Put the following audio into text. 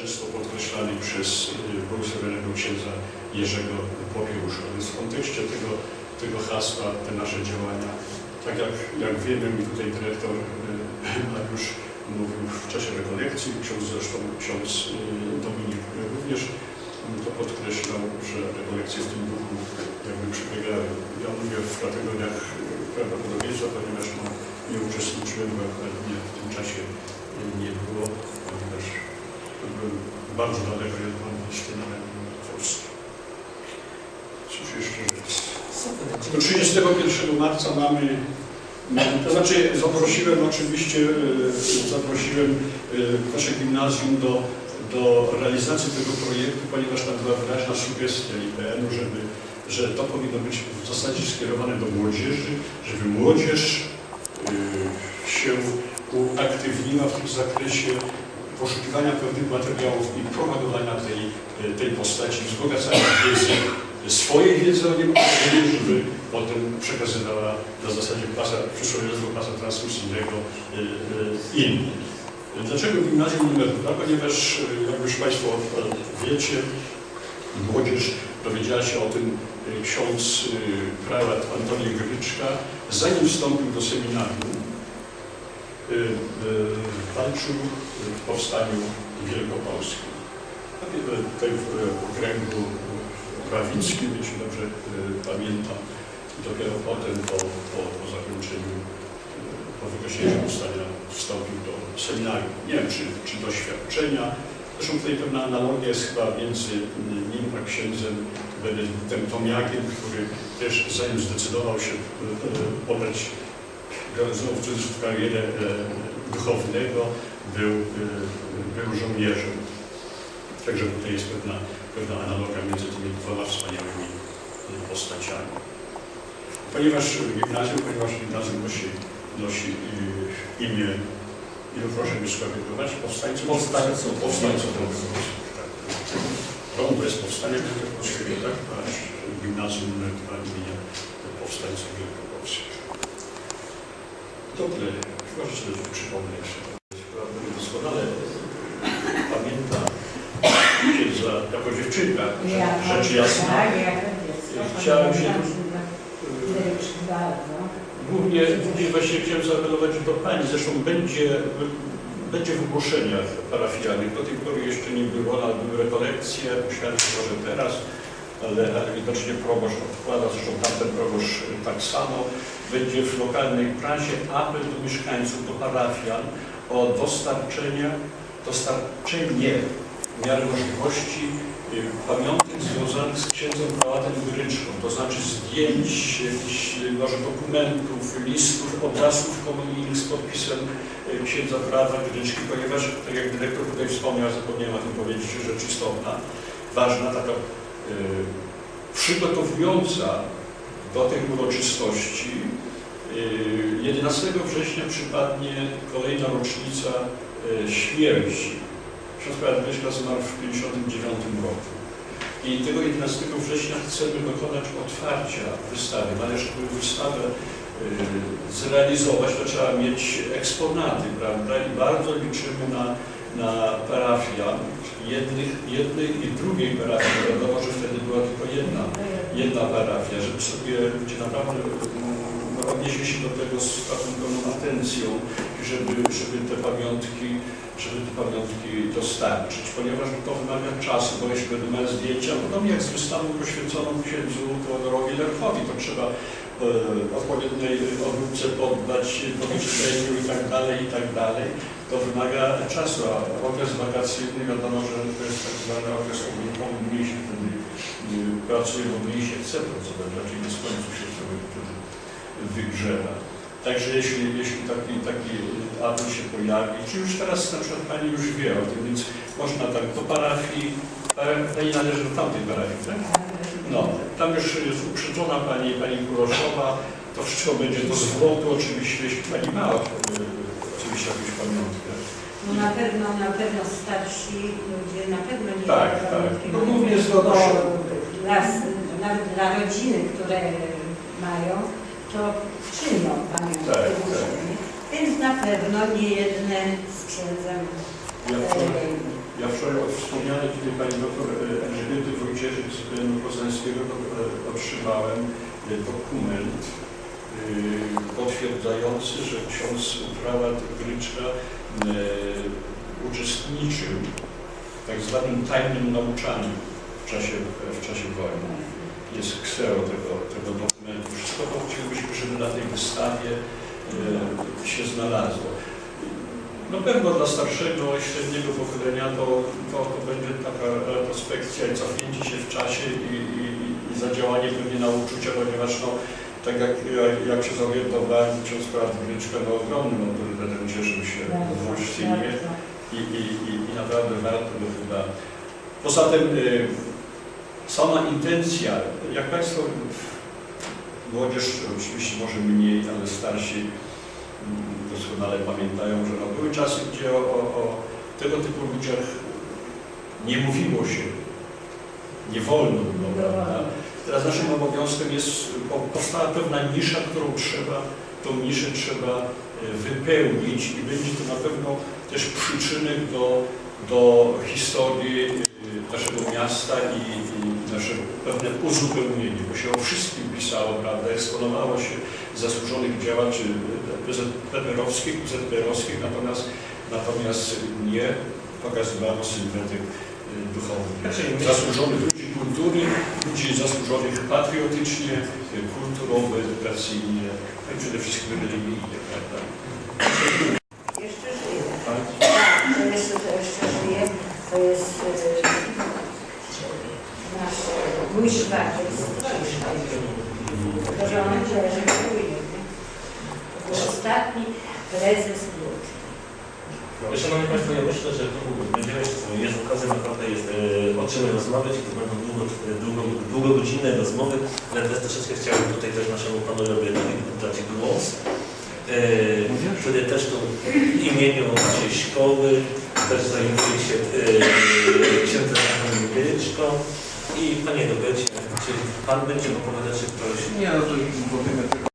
często podkreślany przez y, błogosławionego księdza Jerzego Popiełusza. Więc w kontekście tego, tego hasła te nasze działania, tak jak, jak wiemy, i tutaj dyrektor y, Mariusz mówił w czasie rekolekcji, ksiądz zresztą, ksiądz y, Dominik również to podkreślał, że rekolekcje w tym duchu jakby przebiegały. Ja mówię w kategoriach prawdopodobieństwa, ponieważ no, nie uczestniczyłem, bo akurat mnie w tym czasie nie bardzo od listy na Polski. Cóż jeszcze? Do 31 marca mamy, mamy- to znaczy zaprosiłem oczywiście, e, zaprosiłem e, nasze gimnazjum do, do realizacji tego projektu, ponieważ tam była wyraźna sugestia IPN-u, żeby, że to powinno być w zasadzie skierowane do młodzieży, żeby młodzież e, się uaktywniła w tym zakresie poszukiwania pewnych materiałów i propagowania tej, tej postaci, wzbogacania wiedzy, swojej wiedzy o nim, żeby potem przekazywała na zasadzie pasa, przyszłego pasa transmisyjnego y, y, innym. Dlaczego gimnazjum numer 2? Ponieważ, jak już Państwo wiecie, młodzież dowiedziała się o tym ksiądz prałat Antoni Gryczka, zanim wstąpił do seminarium, walczył w powstaniu wielkopolskim. Tutaj- w w kręgu prawickim, jeśli dobrze y, pamiętam, dopiero potem po, po, po zakończeniu, y, po wygaszeniu powstania wstąpił do seminarium. Nie wiem, czy, czy doświadczenia. Zresztą tutaj pewna analogia jest chyba między nim a księdzem Benedyktem Tomiakiem, który też zanim zdecydował się y, znowu w cudzysłów karierę e, duchownego, był, e, był żołnierzem. Także tutaj jest pewna, pewna analogia między tymi dwoma wspaniałymi e, postaciami. Ponieważ gimnazjum, ponieważ gimnazjum nosi, nosi e, imię, ile proszę mi skomentować, powstańców? Powstańców. Powstańców. Tak. Rąd bez powstania wielkopolskiego, tak? Gimnazjum numer dwa imienia powstańców wielkopolskich. Dobre, chyba, że sobie jeszcze. Chyba doskonale pamięta księdza jako dziewczynka, rzecz jasna. Tak. Chciałem się- Bardzo. Głównie, głównie właśnie chciałem zaapelować do Pani, zresztą będzie, będzie w ogłoszeniach parafialnych. Do tej pory jeszcze nie było, ale były rekolekcje, myślałem, że może teraz, ale, widocznie proboszcz odkłada, zresztą tamten proboszcz tak samo. Będzie w lokalnej prasie apel do mieszkańców, do parafian o dostarczenie, dostarczenie w miarę możliwości y, pamiątek związanych z księdzem prałatem Gryczką, to znaczy zdjęć, y, może dokumentów, listów, obrazków komunijnych z podpisem y, księdza prałata Gryczki, ponieważ, tak jak dyrektor tutaj wspomniał, zapomniałem o tym powiedzieć, rzecz istotna, ważna, taka y, przygotowująca do tej uroczystości. Y, 11 września przypadnie kolejna rocznica y, śmierci. Prałat Gryczka zmarł w 1959 roku. I tego 11 września chcemy dokonać otwarcia wystawy. Ale żeby wystawę y, zrealizować, to trzeba mieć eksponaty, prawda? I bardzo liczymy na, na parafian jednych, jednej i drugiej parafii. Wiadomo, że wtedy była tylko jedna, jedna parafia, żeby sobie ludzie naprawdę mm, odnieśli się do tego z pełną atencją żeby, żeby te pamiątki żeby te pamiątki dostarczyć, ponieważ to wymaga czasu, bo jeśli będą miał zdjęcia, podobnie jak z wystawą poświęconą księdzu Teodorowi Lerchowi, to trzeba e, odpowiedniej obróbce poddać, pomieszczeniu i tak dalej, i tak dalej. To wymaga czasu, a okres wakacyjny wiadomo, że to jest tak zwany okres ogólnowy, mniej się wtedy y, pracuje, bo mniej się chce pracować, raczej nie z się wtedy wtedy wygrzewa. Także jeśli, jeśli taki, taki apel się pojawi, czy już teraz na przykład Pani już wie o tym, więc można tak do parafii, para- Pani należy do tamtej parafii, tak? No, tam już jest uprzedzona Pani, Pani Kuroszowa, to wszystko będzie do zwrotu oczywiście, jeśli Pani ma e, oczywiście jakąś pamiątkę. No na pewno, na pewno starsi ludzie na pewno nie Tak, mają tak. pamiątki, No głównie zgodnie bo dla, nawet dla rodziny, które mają, to czynią pamiątki Tak, tak. różne. Więc na pewno nie jedne z księdzem Ja e, wczoraj, Ja wczoraj od wspomnianej tutaj pani doktor e, Elżbiety Wojciechyk z Plenu Poznańskiego do- e, otrzymałem e, dokument e, potwierdzający, że ksiądz Prałat Gryczka e, uczestniczył w tak zwanym tajnym nauczaniu w czasie, w czasie wojny. Jest ksero tego, tego dokumentu. Wszystko chcielibyśmy, żeby na tej wystawie e, się znalazło. Na pewno dla starszego, średniego pokolenia to, to, to będzie taka retrospekcja i cofnięcie się w czasie i, i, i zadziałanie pewnie na uczucia, ponieważ no, tak jak, jak, jak się zorientowałem, ksiądz Prat Gryczka no, ogromnym autorytetem cieszył się w Olsztynie i, i, i, i naprawdę warto by chyba. Poza tym y, sama intencja, jak Państwo, młodzież oczywiście może mniej, ale starsi mm, doskonale pamiętają, że no, były czasy, gdzie o, o, o tego typu ludziach nie mówiło się, nie wolno było, prawda? Teraz naszym obowiązkiem jest, po- powstała pewna nisza, którą trzeba, tą niszę trzeba e, wypełnić i będzie to na pewno też przyczynek do, do historii e, naszego miasta i, i nasze pewne uzupełnienie, bo się o wszystkim pisało, prawda, eksponowało się zasłużonych działaczy PZPR-owskich, PZPR-owskich, natomiast, natomiast nie pokazywano sylwetek e, duchowych. Zasłużonych ludzi kultury, ludzi zasłużonych patriotycznie, e, kulturowo, edukacyjnie, no i przede wszystkim religijnie, prawda? Jeszcze żyje. Tak, to jest, to jeszcze żyje. To jest e, nasz mój szwagier z Tylko, że on leży w. To był ostatni prezes Lud. Szanowni Państwo, ja myślę, że tu będziemy, jest okazja naprawdę jest, e, o czym rozmawiać i to będą długo, długo, długogodzinne rozmowy, ale troszeczkę chciałbym tutaj też naszemu panu Robietowi dać głos, e, który też tu w imieniu naszej szkoły też zajmuje się e, księdzem Gryczką i panie Robercie, czy pan będzie opowiadać, czy ktoś Nie, no to powiemy tylko